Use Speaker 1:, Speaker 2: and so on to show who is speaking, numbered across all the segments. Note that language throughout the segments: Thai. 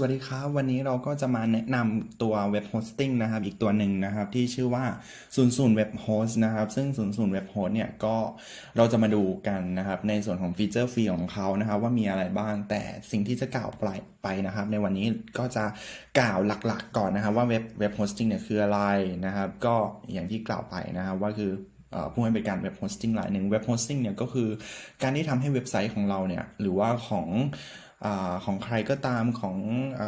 Speaker 1: สวัสดีครับ วันนี้เราก็จะมาแนะนำตัวเว็บโฮสติ้งนะครับ อีกตัวหนึ่งนะครับ ที่ชื่อว่า 00 Web Host นะครับ ซึ่ง 00 Web Host เนี่ยก็เราจะมาดูกันนะครับ ในส่วนของฟีเจอร์ฟรีของเขานะครับ ว่ามีอะไรบ้างแต่สิ่งที่จะกล่าวไปไปนะครับ ในวันนี้ก็จะกล่าวหลักๆ ก่อนนะครับ ว่าเว็บเว็บโฮสติ้งเนี่ยคืออะไรนะครับ ก็อย่างที่กล่าวไปนะครับว่าคือเอ่อผู้ให้บริการเว็บโฮสติ้งรายหนึ่งเว็บโฮสติ้งเนี่ยก็คือการที่ทำให้เว็บไซต์ของเราเนี่ยหรือว่าของ อของใครก็ตามของอ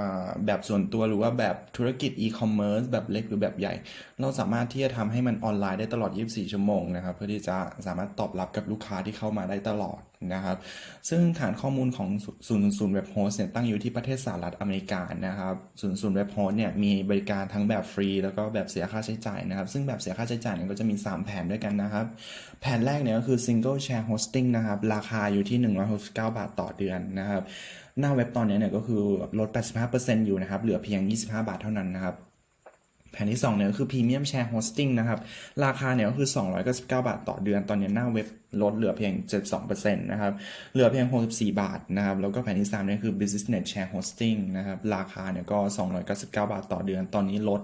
Speaker 1: แบบส่วนตัวหรือว่าแบบธุรกิจอีคอมเมิร์ซแบบเล็กหรือแบบใหญ่ เราสามารถที่จะทำให้มันออนไลน์ได้ตลอด 24 ชั่วโมงนะครับ เพื่อที่จะสามารถตอบรับกับลูกค้าที่เข้ามาได้ตลอด นะครับ ซึ่งฐานข้อมูลของศูนย์ศูนย์เว็บโฮสต์เนี่ยตั้งอยู่ที่ประเทศสหรัฐอเมริกานะครับศูนย์ศูนย์เว็บโฮสต์เนี่ยมีบริการทั้งแบบฟรี แล้วก็แบบเสียค่าใช้จ่ายนะครับ ซึ่งแบบเสียค่าใช้จ่ายเนี่ยก็จะมี 3 แผนด้วยกันนะครับ แผนแรกเนี่ยก็คือ single share hosting นะครับ ราคาอยู่ที่ 169 บาทต่อเดือนนะครับ หน้าเว็บตอนนี้เนี่ยก็คือลด 85%อยู่นะครับ เหลือเพียง 25 บาทเท่านั้นนะครับ แผนที่2เนี่ยก็คือ Premium Share Hosting นะครับ ราคาเนี่ยก็คือ 299 บาทต่อเดือน ตอนนี้หน้าเว็บลดเหลือเพียง 72%นะครับ เหลือเพียง 64 บาทนะครับ แล้วก็แผนที่3เนี่ยคือ Business Share Hosting นะครับ ราคาเนี่ยก็ 299 บาทต่อเดือน ตอนนี้ลด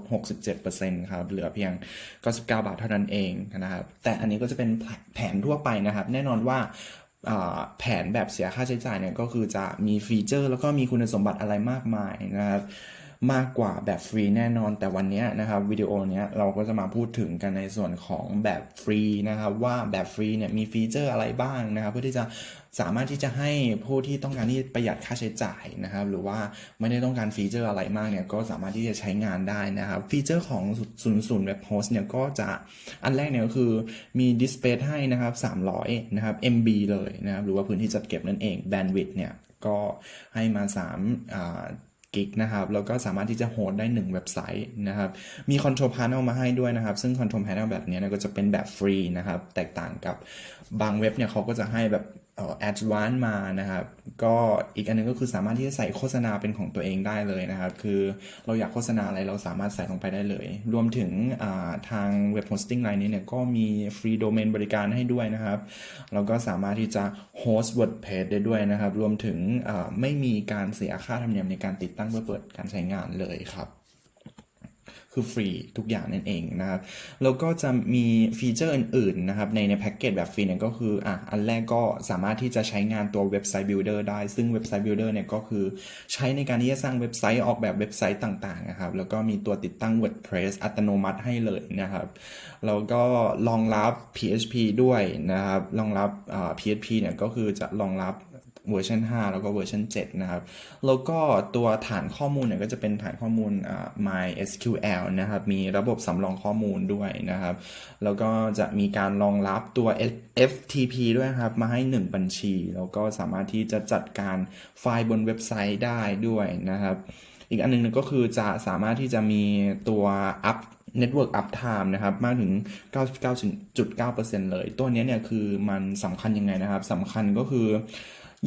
Speaker 1: 67%ครับ เหลือเพียง 99 บาทเท่านั้นเองนะครับ แต่อันนี้ก็จะเป็นแผนทั่วไปนะครับ แน่นอนว่าอ่าแผนแบบเสียค่าใช้จ่ายเนี่ยก็คือจะมีฟีเจอร์ แล้วก็มีคุณสมบัติอะไรมากมายนะครับ มากกว่าแบบฟรีแน่นอน แต่วันนี้นะครับวิดีโอเนี้ยเราก็จะมาพูดถึงกันในส่วนของแบบฟรีนะครับว่าแบบฟรีเนี่ยมีฟีเจอร์อะไรบ้างนะครับเพื่อที่จะสามารถที่จะให้ผู้ที่ต้องการที่ประหยัดค่าใช้จ่ายนะครับ หรือว่าไม่ได้ต้องการฟีเจอร์อะไรมากเนี่ยก็สามารถที่จะใช้งานได้นะครับ ฟีเจอร์ของ00เว็บโฮสต์เนี่ยก็จะอันแรกเนี่ยก็คือมีดิสเพย์ให้นะครับ 300 นะครับ MB เลยนะครับ หรือว่าพื้นที่จัดเก็บนั่นเองแบนด์วิดต์เนี่ยก็ให้มา3อ่า กิกนะครับแล้วก็สามารถที่จะโฮสต์ได้ 1 เว็บไซต์นะครับมี Control Panel มาให้ด้วยนะครับ ซึ่ง Control Panel แบบนี้นก็จะเป็นแบบฟรีนะครับ แตกต่างกับบางเว็บเนี่ยเขาก็จะให้แบบ เอ่อ Advanced มานะครับ ก็อีกอันนึงก็คือสามารถที่จะใส่โฆษณาเป็นของตัวเองได้เลยนะครับ คือเราอยากโฆษณาอะไรเราสามารถใส่ลงไปได้เลย รวมถึงาทางเว็บโฮสติ้งรายนี้เนี่ยก็มีฟรีโดเมนบริการให้ด้วยนะครับแล้วก็สามารถที่จะโฮสต์ WordPress ได้ด้วยนะครับ รวมถึงไม่มีการเสียค่าธรรมเนียมในการติดตั้งเพื่อเปิดการใช้งานเลยครับ คือฟรีทุกอย่างนั่นเองนะครับ แล้วก็จะมีฟีเจอร์อื่นๆนะครับในในแพ็กเกจแบบฟรีเนี่ยก็คืออะอันแรกก็สามารถที่จะใช้งานตัวเว็บไซต์ Builder ได้ ซึ่งเว็บไซต์ Builder เนี่ยก็คือใช้ในการที่จะสร้างเว็บไซต์ออกแบบเว็บไซต์ต่างๆนะครับ แล้วก็มีตัวติดตั้ง WordPress อัตโนมัติให้เลยนะครับ แล้วก็รองรับ PHP ด้วยนะครับ รองรับอ่า PHP เนี่ยก็คือจะรองรับ เวอร์ชัน5 แล้วก็เวอร์ชัน7 นะครับ แล้วก็ตัวฐานข้อมูลเนี่ยก็จะเป็นฐานข้อมูลอ่า MySQL นะครับ มีระบบสำรองข้อมูลด้วยนะครับ แล้วก็จะมีการรองรับตัว FTP ด้วยครับ มาให้ 1 บัญชี แล้วก็สามารถที่จะจัดการไฟล์บนเว็บไซต์ได้ด้วยนะครับอีกอันหนึงก็คือจะสามารถที่จะมีตัว up Network Uptime นะครับ มากถึง 99.9%เลย ตัวนี้เนี่ยคือมันสำคัญยังไงนะครับสำคัญก็คือ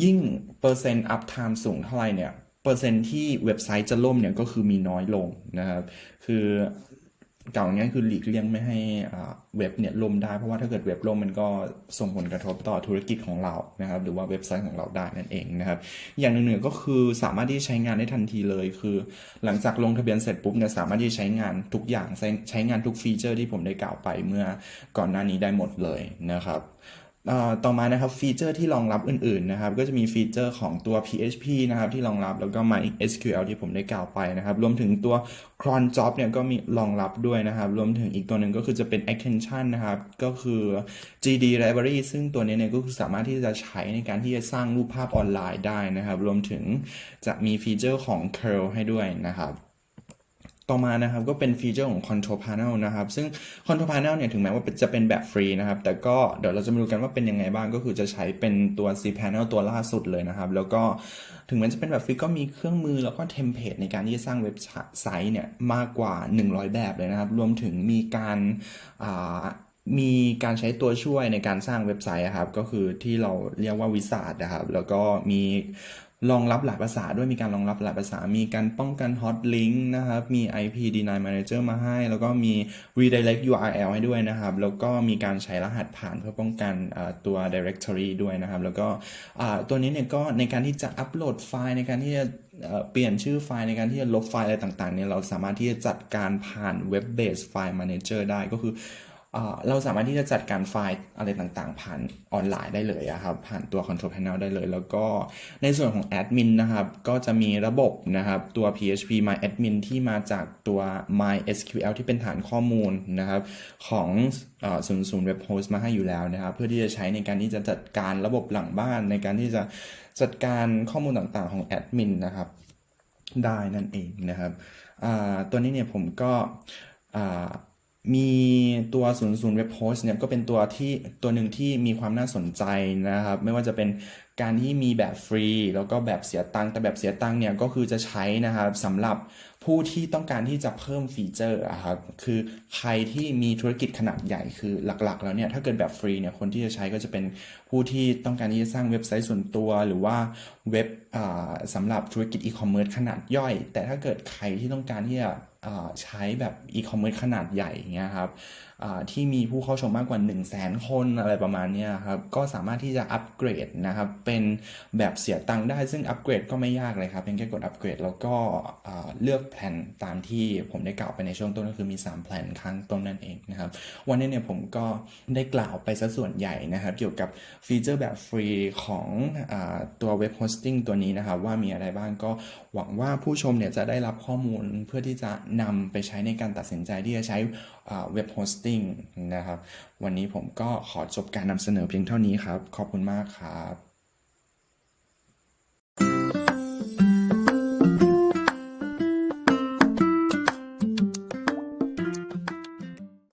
Speaker 1: ยิ่งเปอร์เซ็นต์ uptime สูงเท่าไหร่เนี่ยเปอร์เซ็นต์ที่เว็บไซต์จะล่มเนี่ยก็คือมีน้อยลงนะครับ คือเก่าง่ายคือหลีกเลี่ยงไม่ให้อ่าเว็บเนี่ยล่มได้เพราะว่าถ้าเกิดเว็บล่มมันก็ส่งผลกระทบต่อธุรกิจของเรานะครับ หรือว่าเว็บไซต์ของเราได้นั่นเองนะครับ อย่างหนึ่งก็คือสามารถที่ใช้งานได้ทันทีเลย คือ หลังจากลงทะเบียนเสร็จปุ๊บเนี่ยสามารถที่ใช้งานทุกอย่างใช้งานทุกฟีเจอร์ที่ผมได้กล่าวไปเมื่อก่อนหน้านี้ได้หมดเลยนะครับ ต่อมานะครับฟีเจอร์ที่รองรับอื่นๆนะครับก็จะมีฟีเจอร์ของตัว PHP นะครับที่รองรับแล้วก็ MySQL ที่ผมได้กล่าวไปนะครับรวมถึงตัว cron job เนี่ยก็มีรองรับด้วยนะครับรวมถึงอีกตัวหนึ่งก็คือจะเป็น extension นะครับก็คือ GD library ซึ่งตัวนี้เนี่ยก็คือสามารถที่จะใช้ในการที่จะสร้างรูปภาพออนไลน์ได้นะครับรวมถึงจะมีฟีเจอร์ของ curl ให้ด้วยนะครับ ต่อมานะครับก็เป็นฟีเจอร์ของ Control Panel นะครับ ซึ่ง Control Panel เนี่ยถึงแม้ว่าจะเป็นแบบฟรีนะครับ แต่ก็เดี๋ยวเราจะมาดูกันว่าเป็นยังไงบ้างก็คือจะใช้เป็นตัว C Panel ตัวล่าสุดเลยนะครับ แล้วก็ถึงแม้จะเป็นแบบฟรีก็มีเครื่องมือแล้วก็เทมเพลตในการที่จะสร้างเว็บไซต์เนี่ยมากกว่า 100 แบบเลยนะครับ รวมถึงมีการมีการใช้ตัวช่วยในการสร้างเว็บไซต์ครับ ก็คือที่เราเรียกว่าวิสาดนะครับ แล้วก็มี รองรับหลายภาษาด้วยมีการรองรับหลายภาษา มีการป้องกัน hot link นะครับ มี IP deny manager มาให้ แล้วก็มี redirect URL ให้ด้วยนะครับ แล้วก็มีการใช้รหัสผ่านเพื่อป้องกันตัว directory ด้วยนะครับ แล้วก็ตัวนี้เนี่ยก็ในการที่จะอัปโหลดไฟล์ในการที่จะเปลี่ยนชื่อไฟล์ในการที่จะลบไฟล์อะไรต่างๆเนี่ยเราสามารถที่จะจัดการผ่าน web based file manager ได้ก็คือ เราสามารถที่จะจัดการไฟล์อะไรต่างๆ ผ่านออนไลน์ได้เลยอะครับ ผ่านตัว Control Panel ได้เลย แล้วก็ในส่วนของแอดมินนะครับ ก็จะมีระบบนะครับตัว PHP My Admin ที่มาจากตัว MySQL ที่เป็นฐานข้อมูลนะครับของศูนย์ศูนย์เว็บโฮสต์มาให้อยู่แล้วนะครับ เพื่อที่จะใช้ในการที่จะจัดการระบบหลังบ้าน ในการที่จะจัดการข้อมูลต่างๆของแอดมินนะครับได้นั่นเองนะครับตัวนี้เนี่ยผมก็ มีตัว0ูนย์ศูนย์เว็บโฮสต์เนี่ยก็เป็นตัวที่ตัวหนึ่งที่มีความน่าสนใจนะครับ ไม่ว่าจะเป็นการที่มีแบบฟรี แล้วก็แบบเสียตังค์แต่แบบเสียตังค์เนี่ยก็คือจะใช้นะครับสำหรับผู้ที่ต้องการที่จะเพิ่มฟีเจอร์อะครับคือใครที่มีธุรกิจขนาดใหญ่คือหลักๆ แล้วเนี่ยถ้าเกิดแบบฟรีเนี่ยคนที่จะใช้ก็จะเป็นผู้ที่ต้องการที่จะสร้างเว็บไซต์ส่วนตัว หรือว่าเว็บอ่าสำหรับธุรกิจอีคอมเมิร์ซขนาดย่อย แต่ถ้าเกิดใครที่ต้องการที่จะ ใช้แบบอีคอมเมิร์ซขนาดใหญ่เงี้ยครับ ที่มีผู้เข้าชมมากกว่า 1 0 0 0 0แสนคนอะไรประมาณนี้ครับก็สามารถที่จะอัปเกรดนะครับเป็นแบบเสียตังค์ได้ซึ่งอัปเกรดก็ไม่ยากเลยครับเพียงแค่กดอัปเกรดแล้วก็เลือกแผนตามที่ผมได้กล่าวไปในช่วงต้นก็คือมี 3 แผนข้างต้นนั่นเองนะครับวันนี้เนี่ยผมก็ได้กล่าวไปซะส่วนใหญ่นะครับเกี่ยวกับฟีเจอร์แบบฟรีของอตัวเว็บโฮสติ้งตัวนี้นะครับว่ามีอะไรบ้างก็หวังว่าผู้ชมเนี่ยจะได้รับข้อมูลเพื่อที่จะนำไปใช้ในการตัดสินใจที่จะใช้เว็บโฮสติ้งนะครับ วันนี้ผมก็ขอจบการนำเสนอเพียงเท่านี้ครับ ขอบคุณมากครับ